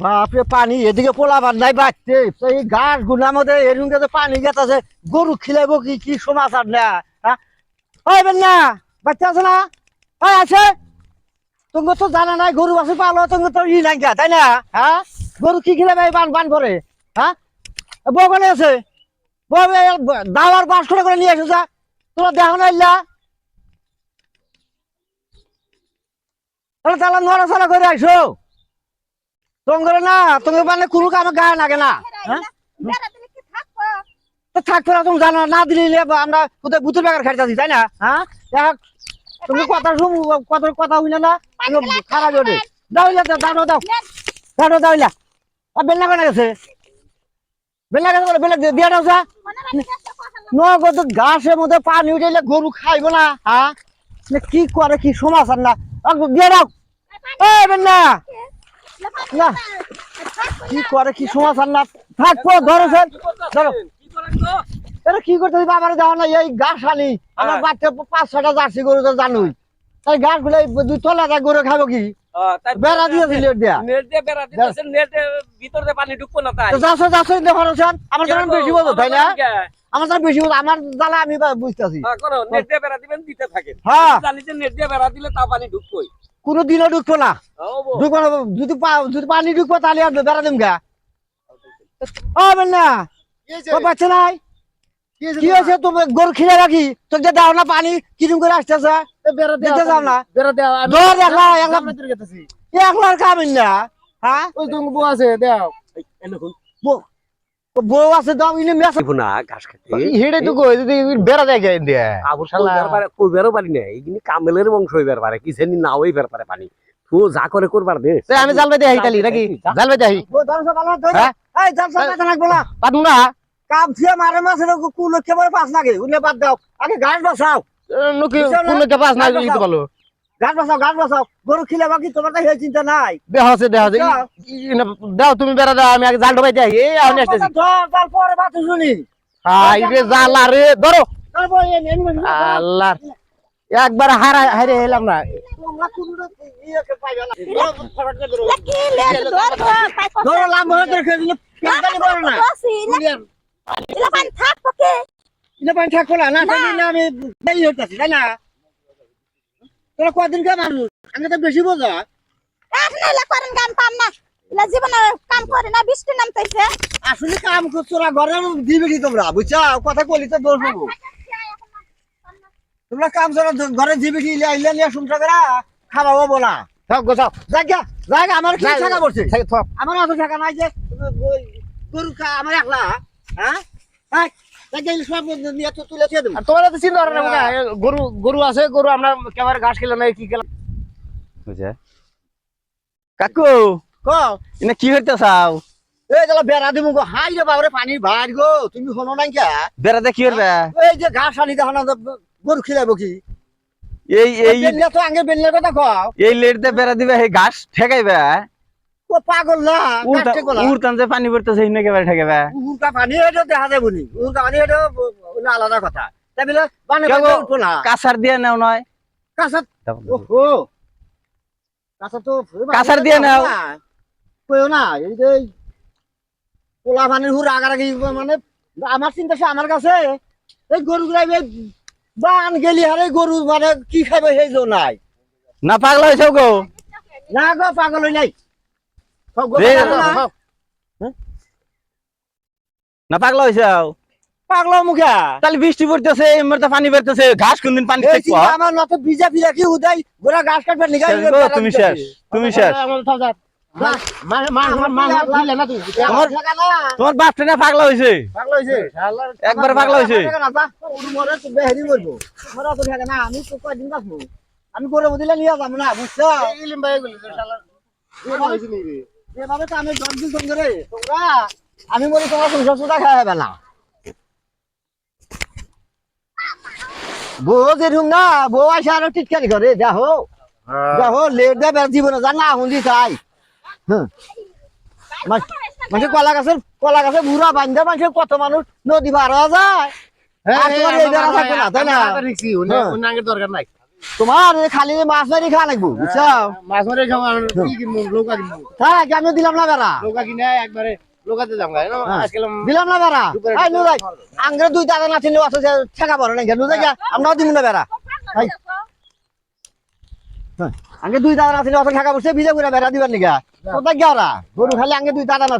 বাপরে, পানি এদিকে পোলাবার নাই বাড়তে এই গাছ গুনার মধ্যে পানি গেতাছে। গরু খিলাইবো কি কি সমাচার না হ্যাঁ? না বাচ্চা আছে না? ওই আছে? তোমার তো জানা নাই, গরু আছে পালো তোমার তো ই নাই তাই না? হ্যাঁ? গরু কি খিলাবে বান বান করে হ্যাঁ? বগনে আছে? দাওয়ার বাস করে করে নিয়ে এসে যা। তোরা দেখো না ইল্লা। তাহলে তাহলে নড়াচড়া করে আইসো। তোমার না তোমার মানে কোনো কামে গায়ে লাগে না হ্যাঁ? তো থাকতো না তুমি জানো না দিলে আমরা কোথায় বুতুর বেকার তাই না? হ্যাঁ? দেখ, তুমি কথা শুন কত কথা হইলে না খারাপ ওঠে দাও দাও দাও দাও। আর বেলনা কেন গেছে? বেলনা কেন বেলা দিয়ে দাও যা। নগদ ঘাসের মধ্যে পানি উঠে গরু খাইবো না হ্যাঁ? কি করে কি সমাচার না? দিয়ে দাও। বেলনা! না। কি করে কি না? ধরো স্যার ধরো। এটা কি করতে যাওয়া না এই ঘাস আনি। আমার হ্যাঁ। বাচ্চা পাঁচ ছটা জার্সি গরু তো জানুই। তাই ঘাসগুলো দুই তলা যা গরু খাব কি? বেড়া দিয়েছিল দিয়া। নেট দিয়ে বেড়া দিতেছেন নেট ভিতর দিয়ে পানি ঢুকবো না তাই। যাচ্ছ যাচ্ছ আমার বেশি তাই না? আমার বেশি বলতো আমার জ্বালা আমি বুঝতেছি। নেট দিয়ে বেড়া দিবেন দিতে থাকেন হ্যাঁ। জানি যে নেট দিয়ে বেড়া দিলে তা পানি ঢুকবোই। কোনো দিনও ঢুকতো না ঢুকবো না যদি যদি পানি ঢুকবো তাহলে আর বেড়া দিম গা ও বেন্না ও বাচ্চা নাই? কি হয়েছে তুমি গরু খিলে রাখি তোকে যে দাও না পানি কিরম করে আসতেছে দিতে যাও না? ধর একলা একলা তোর একলার কামিন না হ্যাঁ ওই তুমি বউ আছে দেও। বউ- বউ আছে দাও ইনি মেস না ঘাস খেতে। হেডে তো কই যদি বেড়া দেয় গায় দিয়া। আবু শালা। কইবার পারে কইবারও পারি না এইগুলি কামেলের বংশ হইবার পারে কি জানি না হইবার পারে পানি। তো যা করে করবার দে। আমি জাল বাইতে তালি নাকি? জাল বাইতে আহি। বউ ভালো ধর হ্যাঁ? এই ধরছো কথা না। বলা না? কাম দিয়ে মারে মাসের কুল কেবল পাস লাগে উনি বাদ দাও। আগে ঘাস বাসাও। নকি? কোন কে পাস না ভালো। ঘাস বাসাও ঘাস বাসাও গরু খিলে বাকি তোমার তো চিন্তা নাই। দেহ আছে না, দাও তুমি বেড়া দাও আমি আগে জাল ঢোকাইতে আহি এই আমি আসতেছি। তারপরে বাত শুনি। হাই রে জাল রে ধরো। আল্লাহ। একবার হারা হারে এলাম না। ধর ধর তাই কথা ধরো দিলে না থাকব না না। জানি না। আমি হইতাছি তাই না? তোরা কদিন কে মানুষ? আমি তো বেশি বোঝা। আপনি করেন গান পাম না। ইলা জীবনে কাম করে না বৃষ্টি নামতেছে। আসলে কাম করছ না ঘরে দিবি তোমরা বুঝছা? কথা কলি তো দোষ হব। তোমরা কাম করো ঘরে দিবি কি ইলে নিয়ে শুনছো করা না থাক জায়গা জায়গা আমার কি টাকা পড়ছে? থাক থাক। আমার অত টাকা নাই যে গরু খা আমার একলা হ্যাঁ? হ্যাঁ তোমার তো চিন্তা করে না গরু গরু আছে গরু আমরা কেবার ঘাস খেলে নাই কি খেলাম? বুঝে? কাকু ক? এনে কি হইতে চাও? এই গেল বেড়া দিব গো হাই রে বাবরে পানি ভার গো তুমি শোনো নাই কে? বেড়াতে কি করবে? এই যে ঘাস আনি দেখো না গরু খিলাবো কি? এই এই তো আগে বেলনার কথা কও। এই লেট দিয়ে বেড়া দিবে এই ঘাস ঠেকাইবে ও পাগল না যে পানি পড়তেছে কেবার ঠেকাবে উল্টা পানি দেখা যাবে নি উল্টা পানি আলাদা কথা। তাই বলে পানি উঠবো না। কাছার দিয়ে নাও নয়। কাঁচা ওহো। কাঁচা তো কাঁচার দিয়ে নাও। কইও না এই যে পোলা পানির হুর আগারাগি মানে আমার চিন্তা আমার কাছে এই গরু গুলাই বান গেলি হারে গরু মানে কি খাবে সেই নাই। না পাগলা হয়েছে গো। না গো পাগল হই নাই। না। না পাগলা হয়েছে পাগল মুখা তাহলে বৃষ্টি পড়তেছে এমনি তো পানি বেরতেছে ঘাস কোনদিন পানি থাকব আমার নত বিজা ফিরা কি উদাই গোরা ঘাস কাটবে নিগাই তুমি শেষ তুমি শেষ। তোমার বাপটা না পাগলা হয়েছে পাগল একবার পাগলা হয়েছে আমি তো আমি করে দিলে নিয়ে যাব না বুঝছ নি এভাবে তো আমি দশ দিন ধরে তোমরা আমি বলি তোমার সংসার সুদা খাওয়া হবে না বউ যেরকম না বউ আসে আরও টিটকারি করে দেখো। দেখো লেট দেবে জীবনে জানা হুন্দি চাই হ্যাঁ মানে কলা গাছের কলা গাছের বুড়া বান্ধা মানুষ কত মানুষ নদী পার হওয়া যায়। আর তোমার এই বেড়া থাকবে না, তাই না? রিক্সি হ্যাঁ। উনি দরকার নাই। তোমার খালি মাছ মারি খাওয়া লাগবো বুঝছ মাছ মারে কিনবো লোকা কিনবো আমি দিলাম না বেড়া? লোকা কিনে একবারে লোকাতে হ্যাঁ। আজকাল দিলাম না বেড়া? আঙ্গরে দুই দাদা না ছিল আছে ঠেকা বড় আমরাও দিব না বেড়া। এই। আঙ্গে দুই দাদা না ছিল অত ঠেকা বসে করে বেড়া দিবার নিগা কোথায় গিয়া ওরা গরু খালি আঙ্গে দুই দাদা না